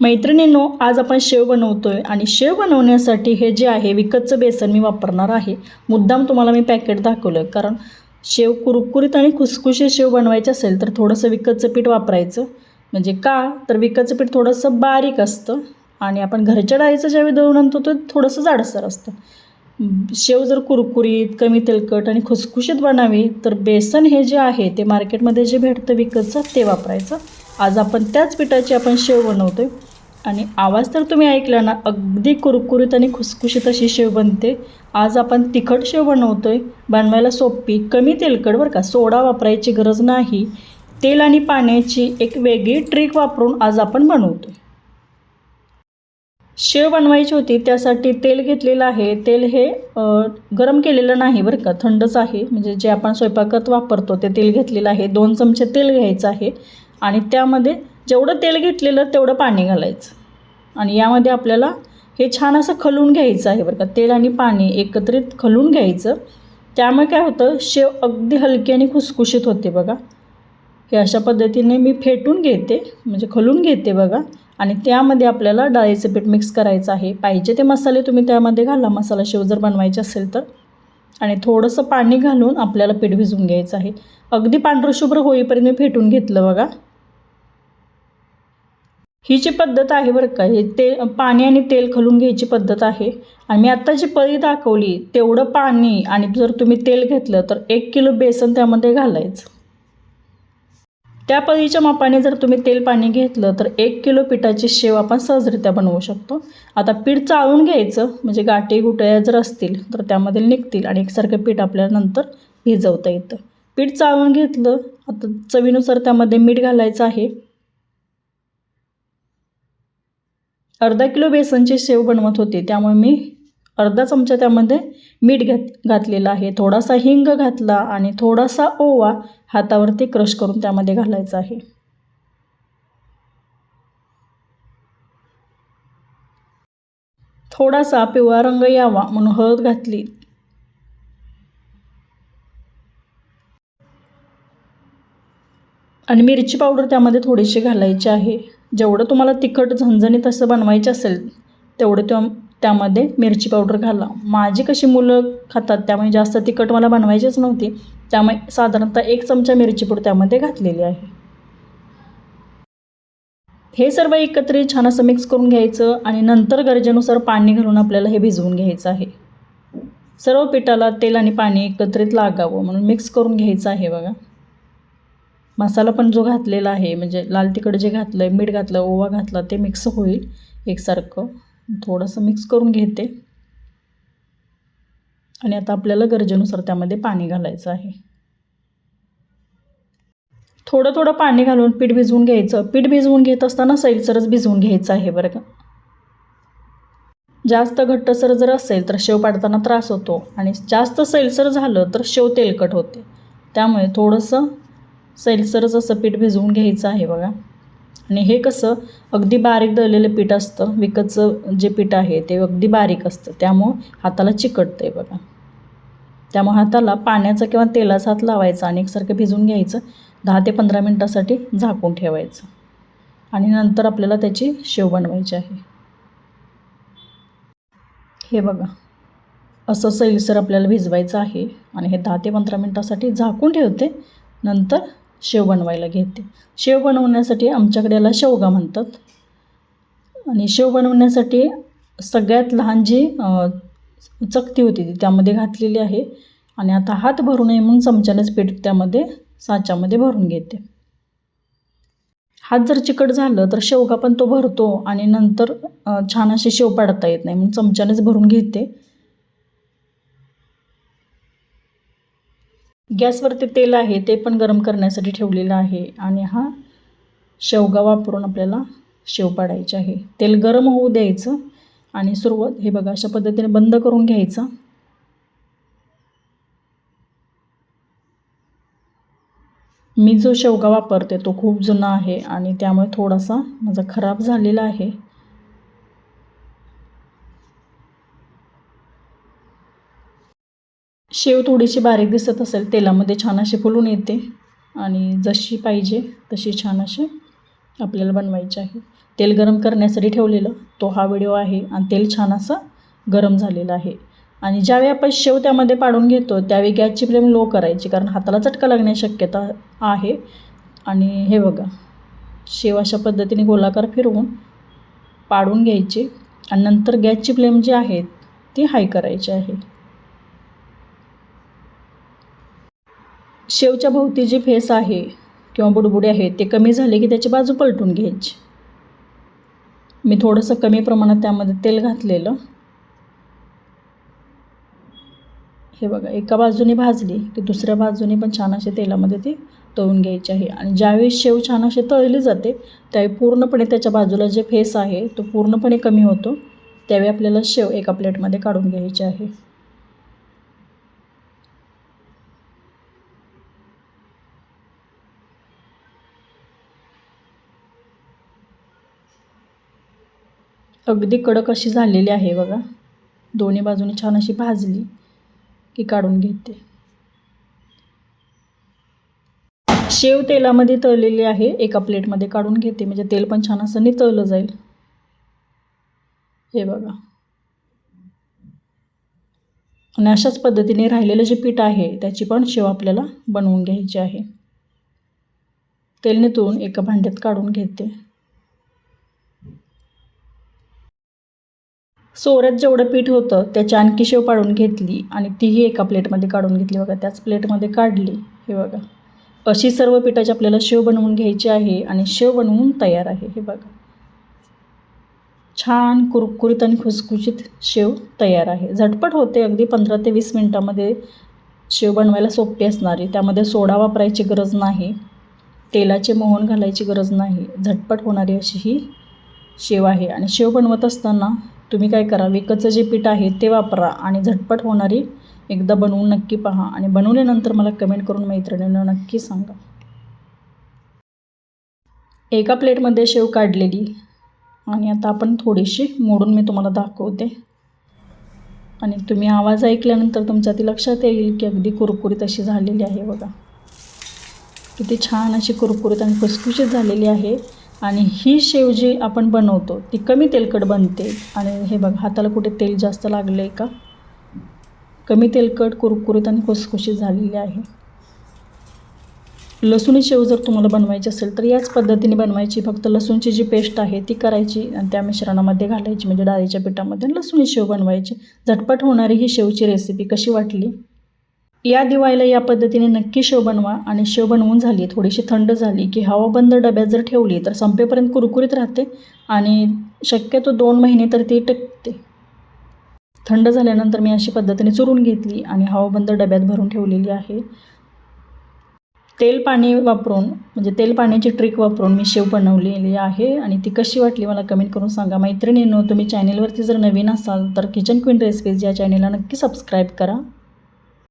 मैत्रिणींनो आज आपण शेव बनवतो आहे आणि शेव बनवण्यासाठी हे जे आहे विकतचं बेसन मी वापरणार आहे. मुद्दाम तुम्हाला मी पॅकेट दाखवलं आहे कारण शेव कुरकुरीत आणि खुसखुशीत शेव बनवायचे असेल तर थोडंसं विकतचं पीठ वापरायचं. म्हणजे का? तर विकतचं पीठ थोडंसं बारीक असतं आणि आपण घरच्या डाळीचं ज्यावेळी दळून आणतो ते थोडंसं जाडसर असतं. शेव जर कुरकुरीत कमी तेलकट आणि खुसखुशीत बनावी तर बेसन हे जे आहे ते मार्केटमध्ये जे भेटतं विकतचं ते वापरायचं. आज आपण त्याच पिठाची आपण शेव बनवतो आहे आणि आवाज तर तुम्ही ऐकला ना अगदी कुरकुरीत आणि खुसखुशीत अशी शेव बनते. आज आपण तिखट शेव बनवतो आहे बनवायला सोपी कमी तेलकट बरं का सोडा वापरायची गरज नाही. तेल आणि पाण्याची एक वेगळी ट्रिक वापरून आज आपण बनवतो आहे शेव बनवायची होती त्यासाठी तेल घेतलेलं आहे. तेल हे गरम केलेलं नाही बरं का थंडच आहे. म्हणजे जे आपण स्वयंपाकात वापरतो ते तेल घेतलेलं आहे. दोन चमचे तेल घ्यायचं आहे. आणि त्यामध्ये जेवढं तेल घेतलेलं तेवढं पाणी घालायचं. आणि यामध्ये आपल्याला हे छान असं खलून घ्यायचं आहे बरं का. तेल आणि पाणी एकत्रित खलून घ्यायचं. त्यामुळे काय होतं शेव अगदी हलकी आणि खुसखुशीत होते बघा. हे अशा पद्धतीने मी फेटून घेते म्हणजे खलून घेते बघा. आणि त्यामध्ये आपल्याला डाळीचं पीठ मिक्स करायचं आहे. पाहिजे ते मसाले तुम्ही त्यामध्ये घाला. मसाला शेव जर बनवायचे असेल तर. आणि थोडंसं पाणी घालून आपल्याला पीठ भिजवून घ्यायचं आहे. अगदी पांढरशुभ्र होईपर्यंत मी फेटून घेतलं बघा. ही जी पद्धत आहे बरं का हे ते पाणी आणि तेल खलून घ्यायची पद्धत आहे. आणि मी आत्ता जी पळी दाखवली तेवढं पाणी आणि जर तुम्ही तेल घेतलं तर एक किलो बेसन त्यामध्ये घालायचं. त्या पळीच्या मापाने जर तुम्ही तेल पाणी घेतलं तर एक किलो पिठाची शेव आपण सहजरित्या बनवू शकतो. आता पीठ चाळून घ्यायचं म्हणजे गाठी गुटळ्या जर असतील तर त्यामध्ये निघतील आणि एकसारखं पीठ आपल्याला नंतर भिजवता येतं. पीठ चाळून घेतलं आता चवीनुसार त्यामध्ये मीठ घालायचं आहे. अर्धा किलो बेसनची शेव बनवत होते त्यामुळे मी अर्धा चमचा त्यामध्ये मीठ घात घातलेलं आहे. थोडासा हिंग घातला आणि थोडासा ओवा हातावरती क्रश करून त्यामध्ये घालायचा आहे. थोडासा पिवळा रंग यावा म्हणून हळद घातली. आणि मिरची पावडर त्यामध्ये थोडीशी घालायची आहे. जेवढं तुम्हाला तिखट झणझणीत असं बनवायचे असेल तेवढं त्या त्यामध्ये मिरची पावडर घाला. माझी कशी मुलं खातात त्यामुळे जास्त तिखट मला बनवायचीच नव्हती. त्यामुळे साधारणतः एक चमचा मिरची पूड त्यामध्ये घातलेली आहे. हे सर्व एकत्रित छान असं मिक्स करून घ्यायचं आणि नंतर गरजेनुसार पाणी घालून आपल्याला हे भिजवून घ्यायचं आहे. सर्व पिठाला तेल आणि पाणी एकत्रित लागावं म्हणून मिक्स करून घ्यायचं आहे बघा. मसाला पण जो घातलेला आहे म्हणजे लाल तिखट जे घातलं आहे मीठ घातलं ओवा घातला ते मिक्स होईल एकसारखं. थोडंसं मिक्स करून घेते. आणि आता आपल्याला गरजेनुसार त्यामध्ये पाणी घालायचं आहे. थोडं थोडं पाणी घालून पीठ भिजवून घ्यायचं. पीठ भिजवून घेत असताना सैलसरच भिजवून घ्यायचं आहे बरं का. जास्त घट्टसर जर असेल तर शेव पाडताना त्रास होतो. आणि जास्त सैलसर झालं तर शेव तेलकट होते. त्यामुळे थोडंसं सैलसरच असं पीठ भिजवून घ्यायचं आहे बघा. आणि हे कसं अगदी बारीक दळलेलं पीठ असतं विकतचं जे पीठ आहे ते अगदी बारीक असतं त्यामुळं हाताला चिकटतं आहे बघा. त्यामुळे हाताला पाण्याचा किंवा तेलाचा हात लावायचा आणि एकसारखं भिजून घ्यायचं दहा ते पंधरा मिनटासाठी झाकून ठेवायचं. आणि नंतर आपल्याला त्याची शेव बनवायची आहे. हे बघा असं सैलसर आपल्याला भिजवायचं आहे आणि हे दहा ते पंधरा मिनटासाठी झाकून ठेवते नंतर शेव बनवायला घेते. शेव बनवण्यासाठी आमच्याकडे याला शेवगा म्हणतात. आणि शेव बनवण्यासाठी सगळ्यात लहान जी चकती होती ती त्यामध्ये घातलेली आहे. आणि आता हात भरू नये म्हणून चमच्यानेच पीठ त्यामध्ये साच्यामध्ये भरून घेते. हात जर चिकट झालं तर शेवगा पण तो भरतो आणि नंतर छान अशी शेव पाडता येत नाही म्हणून चमच्यानेच भरून घेते. गॅसवरती तेल आहे ते पण गरम करण्यासाठी ठेवलेलं आहे. आणि हा शेवगा वापरून आपल्याला शेव पाडायचे आहे. तेल गरम होऊ द्यायचं आणि सुरुवात हे बघा अशा पद्धतीने बंद करून घ्यायचं. मी जो शेवगा वापरते तो खूप जुना आहे आणि त्यामुळे थोडासा माझा खराब झालेला आहे. शेव थोडीशी बारीक दिसत असेल तेलामध्ये छान अशी फुलून येते. आणि जशी पाहिजे तशी छान अशी आपल्याला बनवायची आहे. तेल गरम करण्यासाठी ठेवलेलं तो हा व्हिडिओ आहे आणि तेल छान असं गरम झालेलं आहे. आणि ज्यावेळी आपण शेव त्यामध्ये पाडून घेतो त्यावेळी गॅसची फ्लेम लो करायची कारण हाताला चटका लागण्याची शक्यता आहे. आणि हे बघा शेव अशा पद्धतीने गोलाकार फिरवून पाडून घ्यायची आणि नंतर गॅसची फ्लेम जी आहे ती हाय करायची आहे. शेवच्या भोवती जी फेस आहे किंवा बुडबुडे आहेत ते कमी झाले की त्याची बाजू पलटून घ्यायची. मी थोडंसं कमी प्रमाणात त्यामध्ये तेल घातलेलं. हे बघा एका बाजूने भाजली की दुसऱ्या बाजूने पण छान असे तेलामध्ये ती तळून घ्यायची आहे. आणि ज्यावेळी शेव छान असे तळली जाते त्यावेळी पूर्णपणे त्याच्या बाजूला जे फेस आहे तो पूर्णपणे कमी होतो. त्यावेळी आपल्याला शेव एका प्लेटमध्ये काढून घ्यायची आहे. अगदी कडक अशी झालेली आहे बघा. दोन्ही बाजूने छान अशी भाजली की काढून घेते. शेव तेलामध्ये तळलेली आहे. एका प्लेटमध्ये काढून घेते. म्हणजे तेल पण छान असं नितळलं जाईल. हे बघा. आणि अशाच पद्धतीने राहिलेलं जे पीठ आहे त्याची पण शेव आपल्याला बनवून घ्यायची आहे. तेल नितळून एका भांड्यात काढून घेते. सोऱ्यात जेवढं पीठ होतं त्याची आणखी शेव पाडून घेतली आणि तीही एका प्लेटमध्ये काढून घेतली. बघा त्याच प्लेटमध्ये काढली. हे बघा. अशी सर्व पिठाची आपल्याला शेव बनवून घ्यायची आहे आणि शेव बनवून तयार आहे. हे बघा. छान कुरकुरीत आणि खुसखुशीत शेव तयार आहे. झटपट होते अगदी पंधरा ते वीस मिनटामध्ये शेव बनवायला सोपी असणारी. त्यामध्ये सोडा वापरायची गरज नाही. तेलाचे मोहन घालायची गरज नाही. झटपट होणारी अशी ही शेव आहे. आणि शेव बनवत असताना तुम्ही काय करा विकतचं जे पीठ आहे ते वापरा आणि झटपट होणारी एकदा बनवून नक्की पहा आणि बनवल्यानंतर मला कमेंट करून मैत्रिणींना नक्की सांगा. एका प्लेटमध्ये शेव काढलेली आणि आता आपण थोडीशी मोडून मी तुम्हाला दाखवते. आणि तुम्ही आवाज ऐकल्यानंतर तुमच्या ती लक्षात येईल की अगदी कुरकुरीत अशी झालेली आहे बघा. किती छान अशी कुरकुरीत आणि खुसखुशीत झालेली आहे. आणि ही शेव जी आपण बनवतो ती कमी तेलकट बनते. आणि हे बघा हाताला कुठे तेल जास्त लागलं आहे का? कमी तेलकट कुरकुरीत आणि खुसखुशीत झालेली आहे. लसूणी शेव जर तुम्हाला बनवायची असेल तर याच पद्धतीने बनवायची. फक्त लसूणची जी पेस्ट आहे ती करायची आणि त्या मिश्रणामध्ये घालायची. म्हणजे डाळीच्या पिठामध्ये लसूणी शेव बनवायची. झटपट होणारी ही शेवची रेसिपी कशी वाटली? या दिवाळीला या पद्धतीने नक्की शेव बनवा आणि शेव बनवून झाली थोडीशी थंड झाली की हवा बंद डब्यात जर ठेवली तर संपेपर्यंत कुरकुरीत राहते आणि शक्यतो दोन महिने तर ती टिकते. थंड झाल्यानंतर मी अशी पद्धतीने चुरून घेतली आणि हवाबंद डब्यात भरून ठेवलेली आहे. तेल पाणी वापरून म्हणजे तेल पाण्याची ट्रिक वापरून मी शेव बनवलेली आहे आणि ती कशी वाटली मला कमेंट करून सांगा. मैत्रिणींनो तुम्ही चॅनेलवरती जर नवीन असाल तर किचन क्वीन रेसिपीज या चॅनेलला नक्की सबस्क्राईब करा.